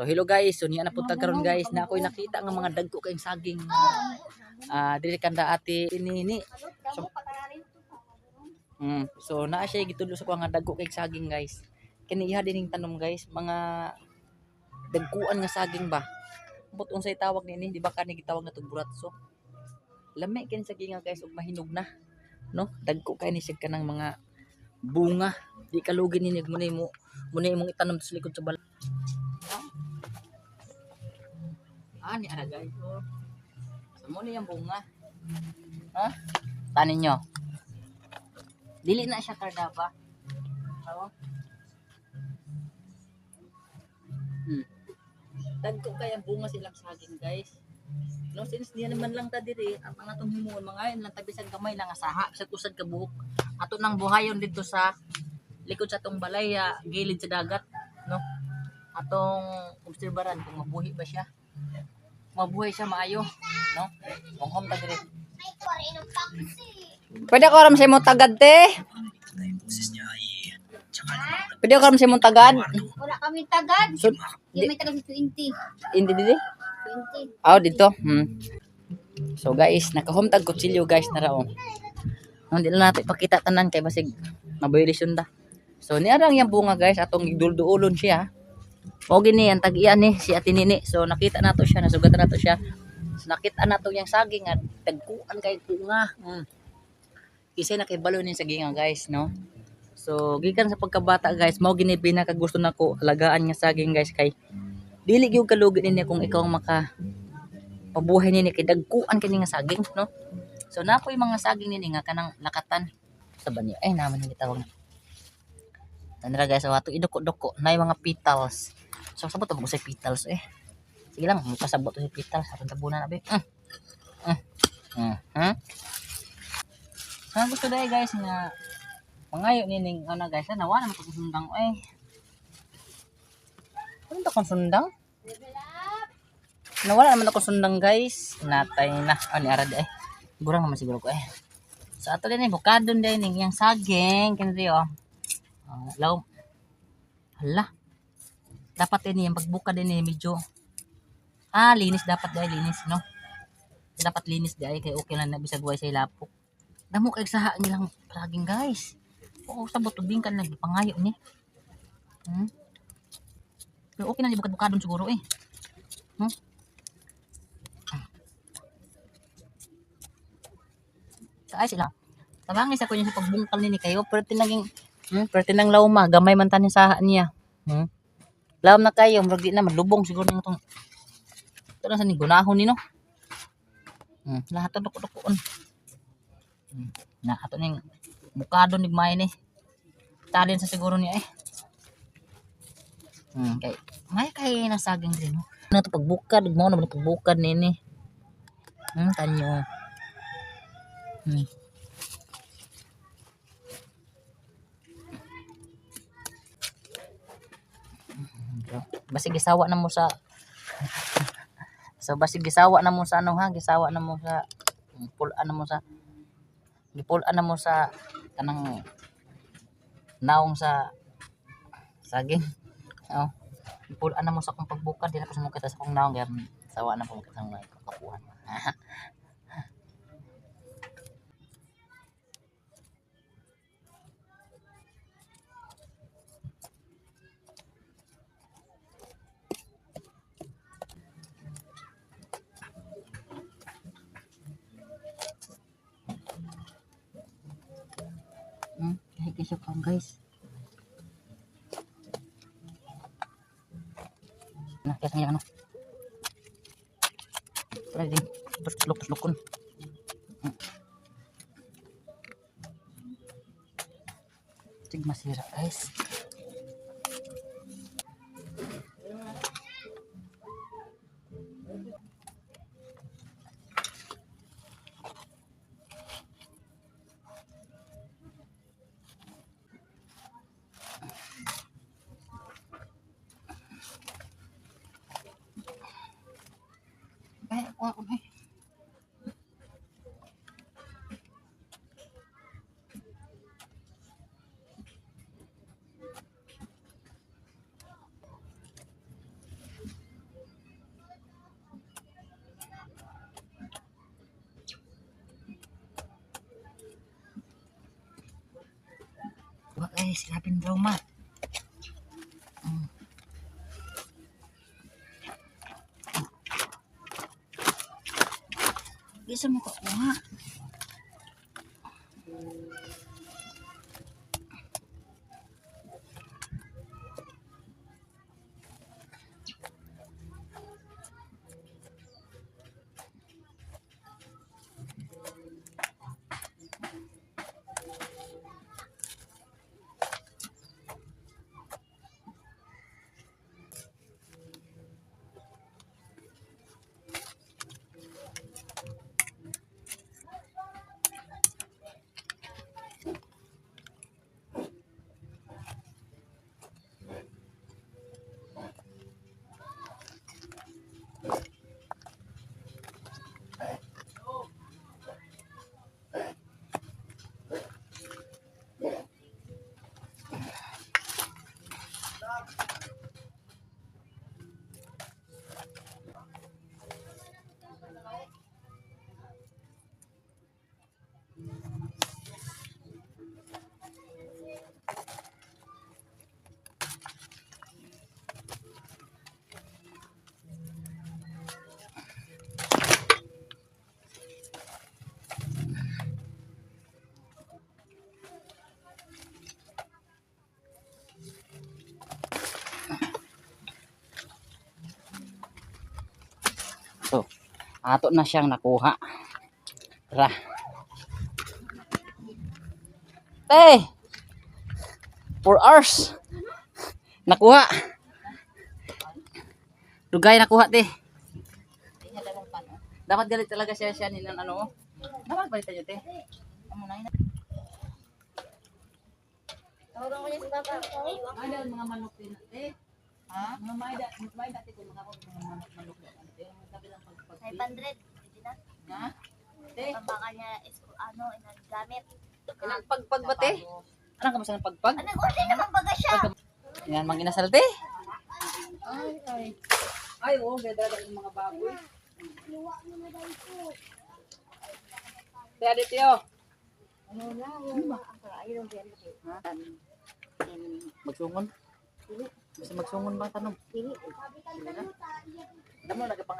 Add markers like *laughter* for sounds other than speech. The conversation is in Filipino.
So hello guys, so niya na punta karon guys na ako'y nakita nga mga dagko kayong saging. Ah, dili kanda ate ini ini. So, mm, so naa siya gitulo sa nga dagko kayong saging guys. Kini iha dining tanom guys, mga dagkuan nga saging ba. But unsay tawag nini, di ba kani gitawag na tug buratso. Lami kini saging nga guys ug mahinog na. No? Dagko kay ni siya kanang mga bunga. Di kalugin ni mo mo muna imong itanam sa likod sa bal. Ah, ni ara guys. Oh. Sa mo ni yung bunga. Ha? Tanin nyo. Dili na siya karda pa. Oo. Hmm. Dagko kay ang bunga silang saging guys. No, since niya naman lang ta diri, ang mga tong mga ayon lang tabisan kamay lang asaha sa kusad ka buhok. Ato nang buhayon dito sa likod sa tong balay ah, gilid sa dagat? Atong obserbaran kung mabuhi ba siya. Mabuhay siya maayo, no? Kung home ta diri. Pwede ko ram sa imong tagad te. Pwede ko ram sa imong tagad. Wala kami tagad. So, Di may tagad sa 20. hindi dili. 20. Oh, dito. Hmm. So guys, naka-home tag kutsilyo guys na raw. Hindi na natin pakita tanan kay basig mabaylisyon ta. So niarang yung bunga guys atong igdulduulon siya. O gini ang tag-iya ni si Ate Nini. So nakita nato siya, nasugatan nato siya. So, nakita nato yung saging at tagkuan kay bunga. Hmm. Kasi nakibalo ni saging guys, no? So gikan sa pagkabata guys, mao gini pinaka gusto nako alagaan nga saging guys kay dili gyud kalugit ninyo kung ikaw maka pabuhay nini kay dagkuan kini nga saging no so napoy mga saging nini nga kanang lakatan sa banyo ay naman ni tawag na Tanra guys, so ato idoko-doko na mga petals. So sabot mo sa petals eh. Sige lang, magpasabot sa petals aron tabunan na be. Mm. Mm. Mm. Hmm? Sa gusto dai guys nga mangayo nining ano guys, na nawa na sundang eh. Ano kung sundang? Nawala naman ako sundang guys. Natay na. Ano ni arad eh. Gurang naman siguro ko eh. So ato din eh. Bukadon din eh. Yung saging. Kinri oh. Oh, law. Hala. Dapat yung pagbuka din eh. Medyo. Ah, linis dapat dahil linis no. Dapat linis dahil kay okay lang na bisag way sa ilapok. Damo kay saha nilang saging guys. Oo, sabot tubing kan lagi pangayo ni. Hmm. Pero okay na di bukad-bukadon siguro eh. Hmm? Kaay sila. Tabangis ako niya sa pagbungkal ni kayo. Pero tinaging, hmm, pero tinang lawma. Gamay man tanin sa niya. Hmm? Lawm na kayo. Murag di na. Malubong siguro nyo itong. Ito na sa ni gunahon ni no. Hmm, lahat ang duko-dukoon. Hmm. Na, ato ning bukado ni May ni. Talin sa siguro niya eh. Hmm, kay may kay nasaging din no. Ano to pagbukad, mo na pagbukad nini. Hmm, tanyo. Hmm. Basig gisawa na mo sa So basig gisawa na mo sa ano ha, gisawa na mo sa pulan na mo sa gipulan na mo sa kanang naong sa saging. Oh. Gipulan na mo sa kung pagbukad dili pa sa mo kita sa kung naong kaya sawa na po kita mga kapuhan. *laughs* Hmm, kahit kasi pang guys. Nah, kaya sa ano. Wala din. Terus tuslok tuslokon. Hmm. Sig masira guys. Ay, ako eh. Huwag ay silapin daw mat. Bisa mo kakuha. So, ato na siyang nakuha. Tara. Te! 4 hours. Nakuha. Dugay nakuha, te. Dapat galit talaga siya siya nilang ano. Dapat balitan nyo, te. Amo na yun. Tawagan ko niya si Papa. Ada mga manok din, te. Ha? Mga maida, maida te kung mga mga manok. Ang sabi lang pag pag 500. Hindi na. Ha? Te, Pambaka niya is ano, inagamit. ilang pagpag ba, te? Anong kamusta ng pagpag? Ano, order naman baga siya. Yan, mang inasal, te. Ay, ay. Ay, oo, ganda yung mga baboy. Te, adit yo. Ano na, ano ba? Ayun, yan. Ha? Magsungon? Basta magsungon ba tanong? Pili. Damo nagapang